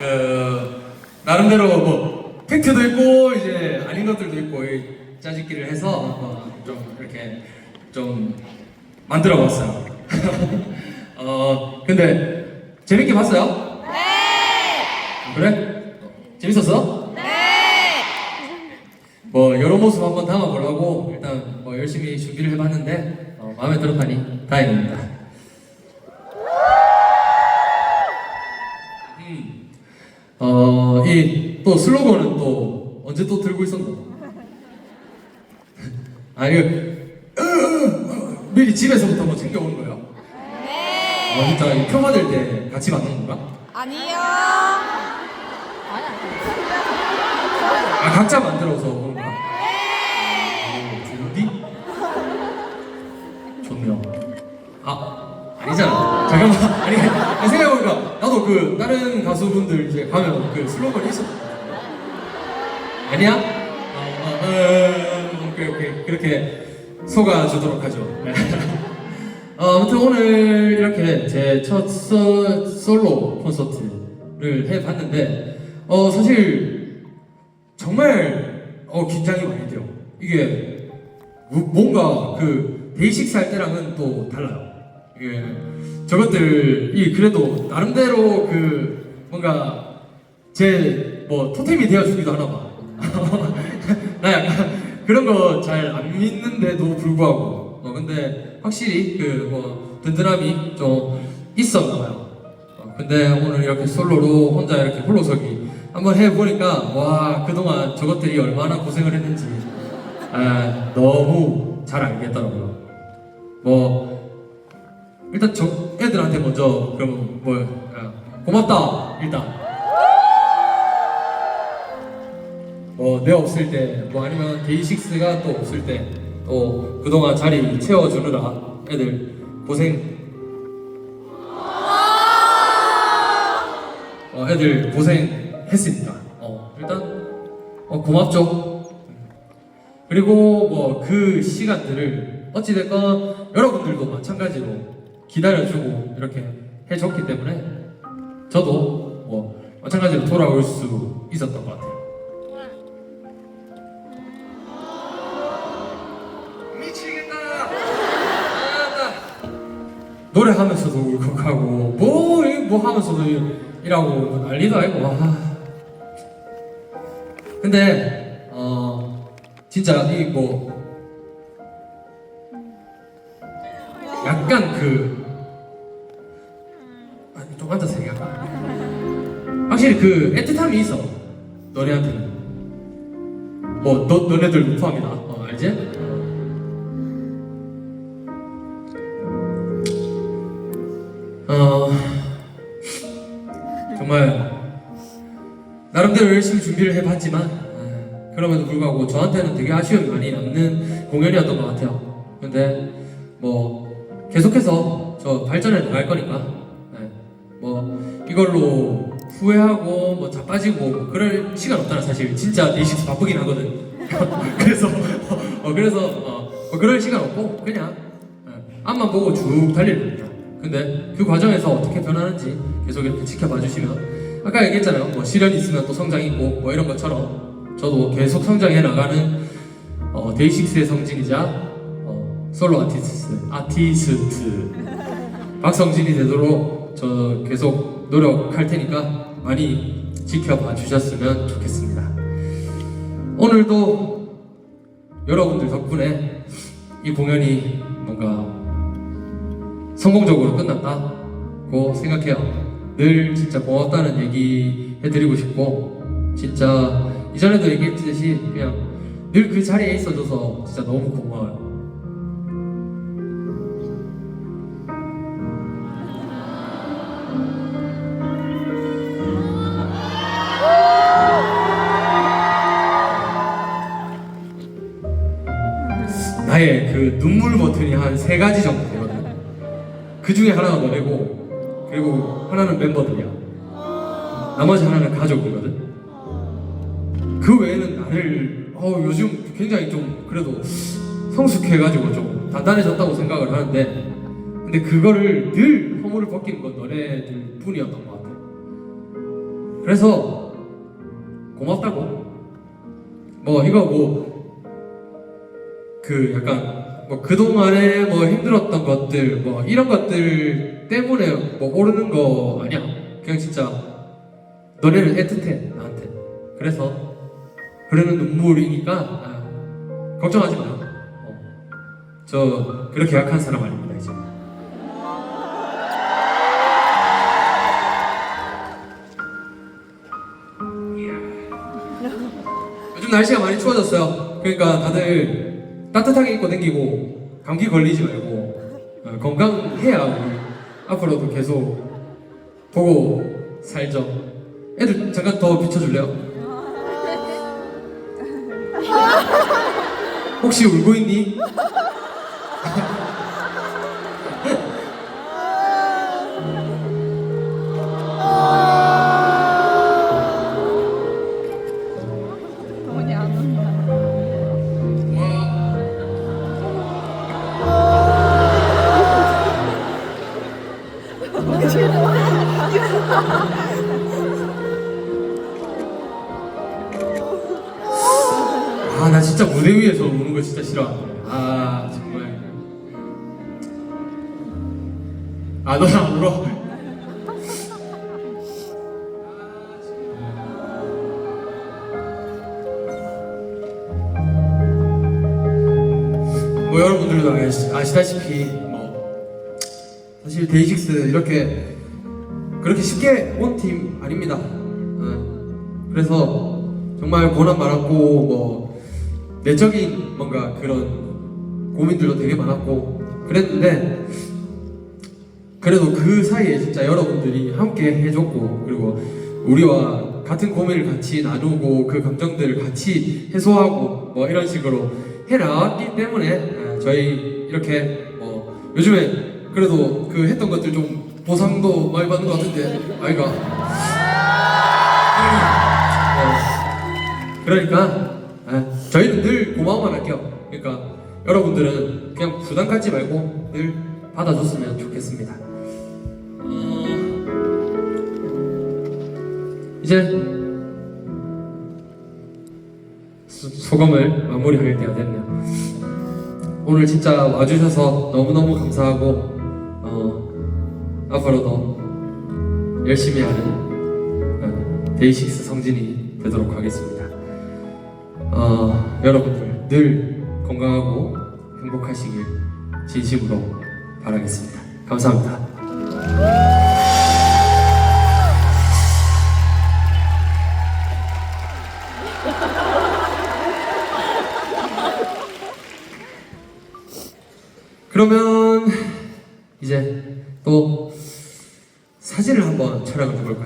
그 나름대로 뭐 팩트도 있고 이제 아닌 것들도 있고 이 짜집기를 해서 어, 좀 이렇게 좀 만들어봤어요. 어 근데 재밌게 봤어요? 네. 그래? 재밌었어? 네. 뭐 여러 모습 한번 담아보려고 일단 뭐 열심히 준비를 해봤는데 어, 마음에 들었다니 다행입니다. 어, 이 또 슬로건은 또 언제 또 들고 있었나? 아, 으, 미리 집에서부터 뭐 챙겨오는 거예요? 네. 어, 진짜 이표 받을 때 같이 받는 건가? 아니요. 아, 각자 만들어서 오는 거야? 오, 좋은디? 좋네요. 아, 아니잖아. 잠깐만. 아니, 아니, 생각해보니까 그 다른 가수분들 이제 가면 그 슬로건이 있었 아니야? 어, 어, 어, 오케이, 오케이. 그렇게 속아주도록 하죠. 어, 아무튼 오늘 이렇게 제 첫 솔로 콘서트를 해봤는데, 어, 사실 정말 어, 긴장이 많이 돼요. 이게 무- 뭔가 그 베이식스 할 때랑은 또 달라요. 이게 저것들이 그래도 나름대로 그 뭔가 제 뭐 토템이 되어주기도 하나 봐. 나 약간 그런 거 잘 안 믿는데도 불구하고 어, 근데 확실히 그 뭐 든든함이 좀 있었나 봐요. 어, 근데 오늘 이렇게 솔로로 혼자 이렇게 홀로서기 한번 해보니까 와 그동안 저것들이 얼마나 고생을 했는지 아, 너무 잘 알겠더라고요. 뭐 일단 저 애들한테 먼저 그럼 뭐 아, 고맙다 일단. 뭐내 없을 때 뭐 아니면 데이식스가 또 없을 때 또 그동안 자리 채워주느라 애들 고생. 어, 애들 고생했으니까 어, 일단 어, 고맙죠. 그리고 뭐 그 시간들을 어찌됐건 여러분들도 마찬가지로 기다려주고 이렇게 해줬기 때문에 저도 뭐 마찬가지로 돌아올 수 있었던 것 같아요. 미치겠다. 노래하면서도 울컥하고 뭐, 이- 뭐 하면서도 이라고 난리도 아니고 와. 근데 어 진짜 이뭐 약간 그 아니 좀 앉아서 얘기할까? 확실히 그 애틋함이 있어 너네한테는 뭐 너, 너네들 포함이다 어, 알지? 어 정말 나름대로 열심히 준비를 해봤지만 아, 그럼에도 불구하고 저한테는 되게 아쉬움이 많이 남는 공연이었던 것 같아요. 근데 뭐 계속해서 저 발전해 나갈 거니까 네, 뭐 이걸로 후회하고 뭐 자빠지고 뭐 그럴 시간 없잖아 사실 진짜 데이식스 바쁘긴 하거든. 그래서 어, 그래서 어, 뭐 그럴 시간 없고 그냥 네, 앞만 보고 쭉 달릴 겁니다. 근데 그 과정에서 어떻게 변하는지 계속 이렇게 지켜봐 주시면 아까 얘기했잖아요. 뭐 시련 있으면 또 성장 있고 뭐 이런 것처럼 저도 계속 성장해 나가는 어, 데이식스의 성진이자 어, 솔로 아티스트 아티스트 박성진이 되도록 저 계속 노력할 테니까 많이 지켜봐 주셨으면 좋겠습니다. 오늘도 여러분들 덕분에 이 공연이 뭔가 성공적으로 끝났다고 생각해요. 늘 진짜 고맙다는 얘기 해드리고 싶고 진짜 이전에도 얘기했듯이 그냥 늘 그 자리에 있어줘서 진짜 너무 고마워요. 그 눈물 버튼이 한 세 가지 정도 되거든. 그 중에 하나가 너네고 그리고 하나는 멤버들이야. 나머지 하나는 가족이거든. 그 외에는 나를 어, 요즘 굉장히 좀 그래도 성숙해가지고 좀 단단해졌다고 생각을 하는데 근데 그거를 늘 허물을 벗기는 건 너네들 뿐이었던 것 같아. 그래서 고맙다고. 뭐 이거 뭐 그 약간 뭐 그동안에 뭐 힘들었던 것들 뭐 이런 것들 때문에 뭐 오르는 거 아니야. 그냥 진짜 너네는 애틋해 나한테. 그래서 흐르는 눈물이니까 아, 걱정하지 마. 어. 저 그렇게 약한 사람 아닙니다 이제. 요즘 날씨가 많이 추워졌어요. 그러니까 다들 따뜻하게 입고 다니고 감기 걸리지 말고 어, 건강해야 우리 앞으로도 계속 보고 살죠. 애들 잠깐 더 비춰줄래요? 혹시 울고 있니? 아 나 진짜 무대 위에서 우는 거 진짜 싫어. 아 정말. 아안 울어? 뭐 여러분들도 아시, 아시다시피 데이식스 이렇게 그렇게 쉽게 온 팀 아닙니다. 어, 그래서 정말 고난 많았고 뭐 내적인 뭔가 그런 고민들도 되게 많았고 그랬는데 그래도 그 사이에 진짜 여러분들이 함께 해줬고 그리고 우리와 같은 고민을 같이 나누고 그 감정들을 같이 해소하고 뭐 이런 식으로 해나왔기 때문에 아, 저희 이렇게 뭐 요즘에 그래도 그 했던 것들 좀 보상도 많이 받는 것 같은데 아이가 어, 그러니까 아, 저희는 늘 고마워만 할게요. 그러니까 여러분들은 그냥 부담 갖지 말고 늘 받아줬으면 좋겠습니다. 어, 이제 소, 소감을 마무리할 때가 됐네요. 오늘 진짜 와주셔서 너무너무 감사하고 어, 앞으로도 열심히 하는 어, 데이식스 성진이 되도록 하겠습니다. 어, 여러분들 늘 건강하고 행복하시길 진심으로 바라겠습니다. 감사합니다. 그